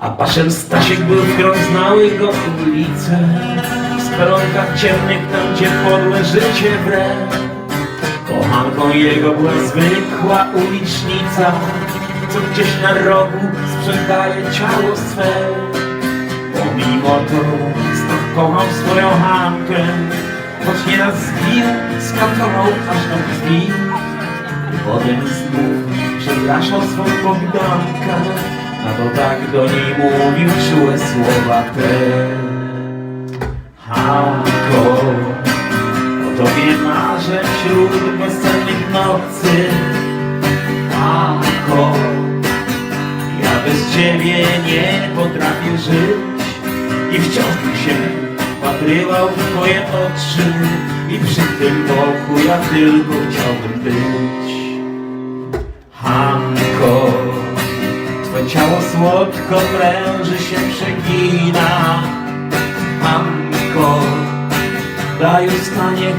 A paszel Stasiek był w krąg, znały go ulice. W speronkach ciemnych, tam gdzie podłe życie wre. Kochanką jego była zwykła ulicznica Co gdzieś na rogu sprzedaje ciało swe. Pomimo to Stach kochał swoją Hankę Choć nieraz zbił, skatował aż do krwi. Potem znów przepraszał swą Bogdankę A to tak do niej mówił czułe słowa te. Hanko o tobie marzę wśród bezcennych nocy. Anko Ja bez ciebie nie potrafię żyć I wciąż się wpatrywał w twoje oczy I przy tym boku ja tylko chciałbym być. Hanko Twoje ciało słodko pręży się przegina. Hanko Daj ustanie,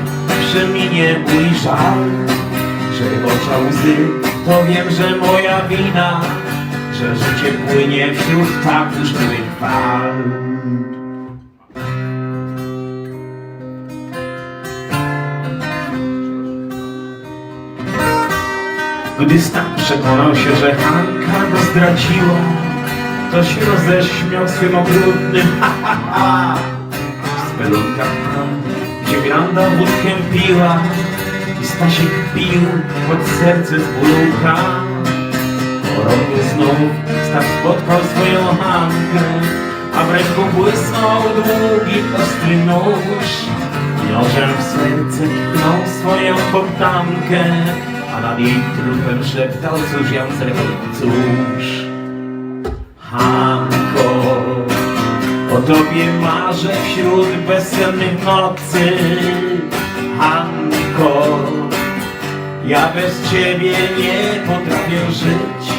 przeminie mój żal. Że w oczach łzy, to wiem, że moja wina Że życie płynie wśród tak burzliwych fal Gdy Stan przekonał się, że Hanka go zdradziła To się roześmiał swym okrutnym ha ha ha. W spelunkach tam, gdzie Granda wódkę piła I Stasiek pił, choć serce z bólu Po roku znów Stach spotkał swoją Hankę A w ręku błysnął długi, ostry nóż. Nożem w serce tknął swoją Bogdankę A nad jej trupem szeptał, cóż ja zrobił, cóż Hanko o tobie marzę wśród bezsennych nocy. Hanko Ja bez ciebie nie potrafię żyć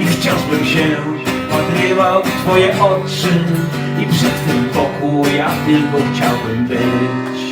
I wciąż się wpatrywał w twoje oczy I przy twym boku ja tylko chciałbym być